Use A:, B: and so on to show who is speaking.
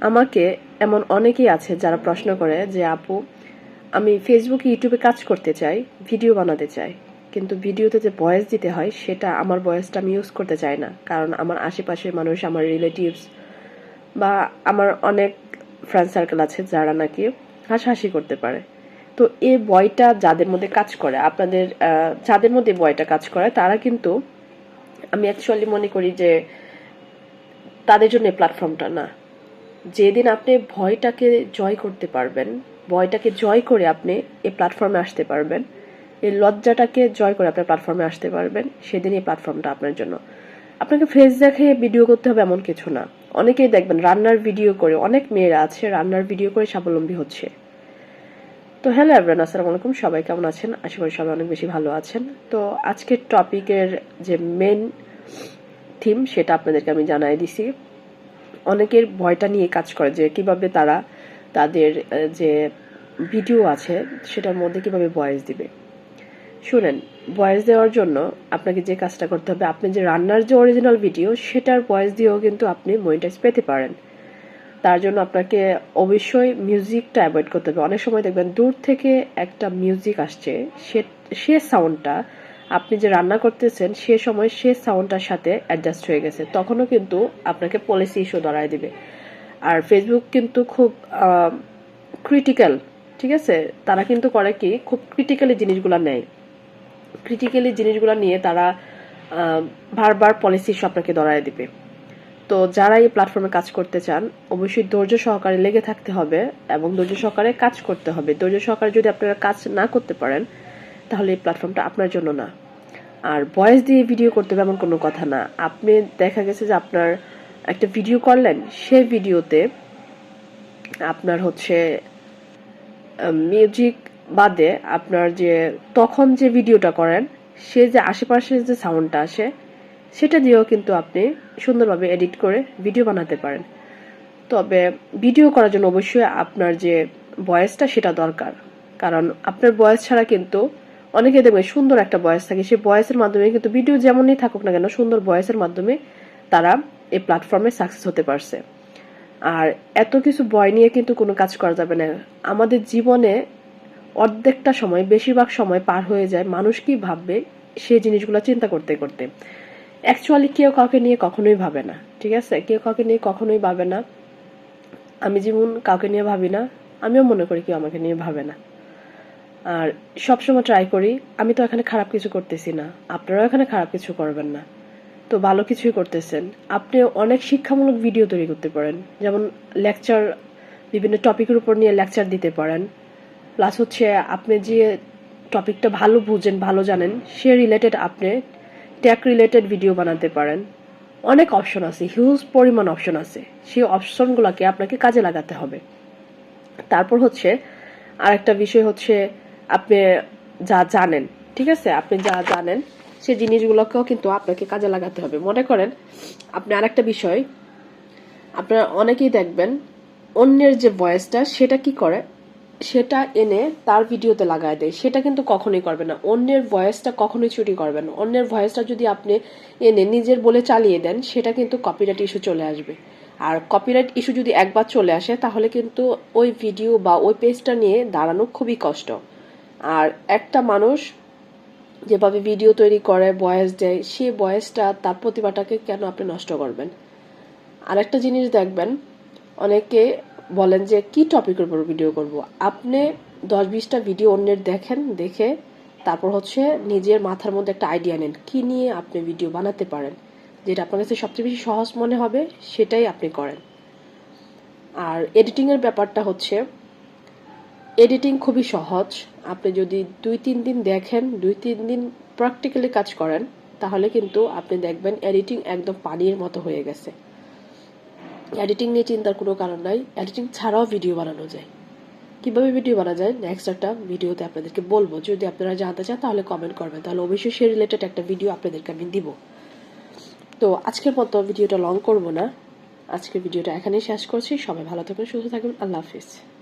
A: আমাকে এমন অনেকেই আছে যারা প্রশ্ন করে যে, আপু, আমি ফেসবুক ইউটিউবে কাজ করতে চাই, ভিডিও বানাতে চাই, কিন্তু ভিডিওতে যে ভয়েস দিতে হয়, সেটা আমার ভয়েসটা আমি ইউজ করতে চাই না। কারণ আমার আশেপাশের মানুষ, আমার রিলেটিভস বা আমার অনেক ফ্রেন্ড সার্কেল আছে যারা নাকি হাসাহাসি করতে পারে। তো এই বয়টা যাদের মধ্যে কাজ করে, আপনাদের যাদের মধ্যে বয়টা কাজ করে, তারা কিন্তু আমি অ্যাকচুয়ালি মনে করি যে তাদের জন্য প্ল্যাটফর্মটা না। যেদিন আপনি ভয়টাকে জয় করতে পারবেন, ভয়টাকে জয় করে আপনি এই প্ল্যাটফর্মে আসতে পারবেন এই লজ্জাটাকে জয় করে আপনি প্ল্যাটফর্মে আসতে পারবেন সেদিন এই প্ল্যাটফর্মটা আপনার জন্য। আপনাকে ফেস দেখে ভিডিও করতে হবে এমন কিছু না। অনেকেই দেখবেন রান্নার ভিডিও করে, অনেক মেয়েরা আছে, রান্নার ভিডিও করে স্বাবলম্বী হচ্ছে। তো হ্যালো এভরান আসসালামু আলাইকুম। সবাই কেমন আছেন? আশা করি সবাই অনেক বেশি ভালো আছেন। তো আজকের টপিকের যে মেন থিম সেটা আপনাদেরকে আমি জানাই দিছি। অনেকের ভয়টা নিয়ে কাজ করে যে কীভাবে তারা তাদের যে ভিডিও আছে সেটার মধ্যে কীভাবে ভয়েস দিবে। শুনেন, ভয়েস দেওয়ার জন্য আপনাকে যে কাজটা করতে হবে, আপনি যে রান্নার যে অরিজিনাল ভিডিও সেটার ভয়েস দিয়েও কিন্তু আপনি মনিটাইজ পেতে পারেন। তার জন্য আপনাকে অবশ্যই মিউজিকটা অ্যাভয়েড করতে হবে। অনেক সময় দেখবেন দূর থেকে একটা মিউজিক আসছে, সে সে সাউন্ডটা আপনি যে রান্না করতেছেন, সে সময় সে সাউন্ডটার সাথে অ্যাডজাস্ট হয়ে গেছে। তখনও কিন্তু আপনাকে পলিসি ইস্যু ধরায় দিবে। আর ফেসবুক কিন্তু খুব ক্রিটিক্যাল ঠিক আছে? তারা কিন্তু করে কি, খুব ক্রিটিক্যালি জিনিসগুলো নেয়। ক্রিটিক্যালি জিনিসগুলো নিয়ে তারা বারবার পলিসি ইস্যু আপনাকে ধরায় দিবে। তো যারা এই প্ল্যাটফর্মে কাজ করতে চান, অবশ্যই ধৈর্য সহকারে লেগে থাকতে হবে এবং ধৈর্য সহকারে কাজ করতে হবে। ধৈর্য সহকারে যদি আপনারা কাজ না করতে পারেন তাহলে এই প্ল্যাটফর্মটা আপনার জন্য না। আর ভয়েস দিয়ে ভিডিও করতে হবে এমন কোনো কথা না। আপনি দেখা গেছে যে আপনার একটা ভিডিও করলেন, সেই ভিডিওতে আপনার হচ্ছে মিউজিক বাদে আপনার যে তখন যে ভিডিওটা করেন, সে যে আশেপাশে যে সাউন্ডটা আসে, সেটা দিয়েও কিন্তু আপনি সুন্দরভাবে এডিট করে ভিডিও বানাতে পারেন। তবে ভিডিও করার জন্য অবশ্যই আপনার যে ভয়েসটা সেটা দরকার। কারণ আপনার ভয়েস ছাড়া কিন্তু অনেকে দেখবেন সুন্দর একটা বয়স থাকে। সেই বয়সের মাধ্যমে কিন্তু ভিডিও যেমনই থাকুক না কেন, সুন্দর বয়সের মাধ্যমে তারা এই প্ল্যাটফর্মে সাকসেস হতে পারছে। আর এত কিছু বয় নিয়ে কিন্তু কোনো কাজ করা যাবে না। আমাদের জীবনে অর্ধেকটা সময়, বেশিরভাগ সময় পার হয়ে যায় মানুষ কি ভাববে সেই জিনিসগুলো চিন্তা করতে করতে। অ্যাকচুয়ালি কেউ কাউকে নিয়ে কখনোই ভাবে না, ঠিক আছে? কেউ কাউকে নিয়ে কখনোই ভাবে না। আমি যেমন কাউকে নিয়ে ভাবি না, আমিও মনে করি কেউ আমাকে নিয়ে ভাবে না। আর সবসময় ট্রাই করি, আমি তো এখানে খারাপ কিছু করতেছি না। আপনারাও এখানে খারাপ কিছু করবেন না। তো ভালো কিছুই করতেছেন। আপনি অনেক শিক্ষামূলক ভিডিও তৈরি করতে পারেন। যেমন লেকচার বিভিন্ন টপিকের উপর নিয়ে লেকচার দিতে পারেন। প্লাস হচ্ছে আপনি যে টপিকটা ভালো বুঝেন, ভালো জানেন, সে রিলেটেড আপনি ট্যাক রিলেটেড ভিডিও বানাতে পারেন। অনেক অপশন আছে হিউজ পরিমাণ অপশন আছে। সেই অপশনগুলোকে আপনাকে কাজে লাগাতে হবে। তারপর হচ্ছে আরেকটা বিষয় হচ্ছে আপনি যা জানেন, ঠিক আছে? আপনি যা জানেন সে জিনিসগুলোকেও কিন্তু আপনাকে কাজে লাগাতে হবে। মনে করেন, আপনি আরেকটা বিষয়, আপনারা অনেকেই দেখবেন, অন্যের যে ভয়েসটা সেটা কি করে? সেটা এনে তার ভিডিওতে লাগায় দেয়। সেটা কিন্তু কখনোই করবে না। অন্যের ভয়েসটা কখনোই চুরি করবে না। অন্যের ভয়েসটা যদি আপনি এনে নিজের বলে চালিয়ে দেন, সেটা কিন্তু কপিরাইট ইস্যু চলে আসবে। আর কপিরাইট ইস্যু যদি একবার চলে আসে, তাহলে কিন্তু ওই ভিডিও বা ওই পেজটা নিয়ে দাঁড়ানো খুবই কষ্ট। আর একটা মানুষ যেভাবে ভিডিও তৈরি করে ভয়েস দেয়, সেই ভয়েসটা তার প্রতিভাটাকে কেন আপনি নষ্ট করবেন? আরেকটা জিনিস দেখবেন, অনেকে বলেন যে, কি টপিকের উপর ভিডিও করব? আপনি দশ বিশটা ভিডিও অন্যের দেখেন, দেখে তারপর হচ্ছে নিজের মাথার মধ্যে একটা আইডিয়া নেন, কি নিয়ে আপনি ভিডিও বানাতে পারেন? যেটা আপনার কাছে সবচেয়ে বেশি সহজ মনে হবে, সেটাই আপনি করেন। আর এডিটিংয়ের ব্যাপারটা হচ্ছে এডিটিং খুবই সহজ। আপনি যদি দুই, তিন দিন দেখেন, দুই, তিন দিন প্র্যাকটিক্যালি কাজ করেন, তাহলে কিন্তু আপনি দেখবেন এডিটিং একদম পানির মতো হয়ে গেছে। এডিটিং নিয়ে চিন্তার কোনো কারণ নাই। এডিটিং ছাড়াও ভিডিও বানানো যায়। কীভাবে ভিডিও বানা যায়? নেক্সট একটা ভিডিওতে আপনাদেরকে বলব। যদি আপনারা জানতে চান, তাহলে কমেন্ট করবেন। তাহলে অবশ্যই সে রিলেটেড একটা ভিডিও আপনাদেরকে আমি দিব। তো আজকের মতো ভিডিওটা লং করব না। আজকের ভিডিওটা এখানেই শেষ করছি। সবাই ভালো থাকবেন, সুস্থ থাকবেন। আল্লাহ হাফিজ।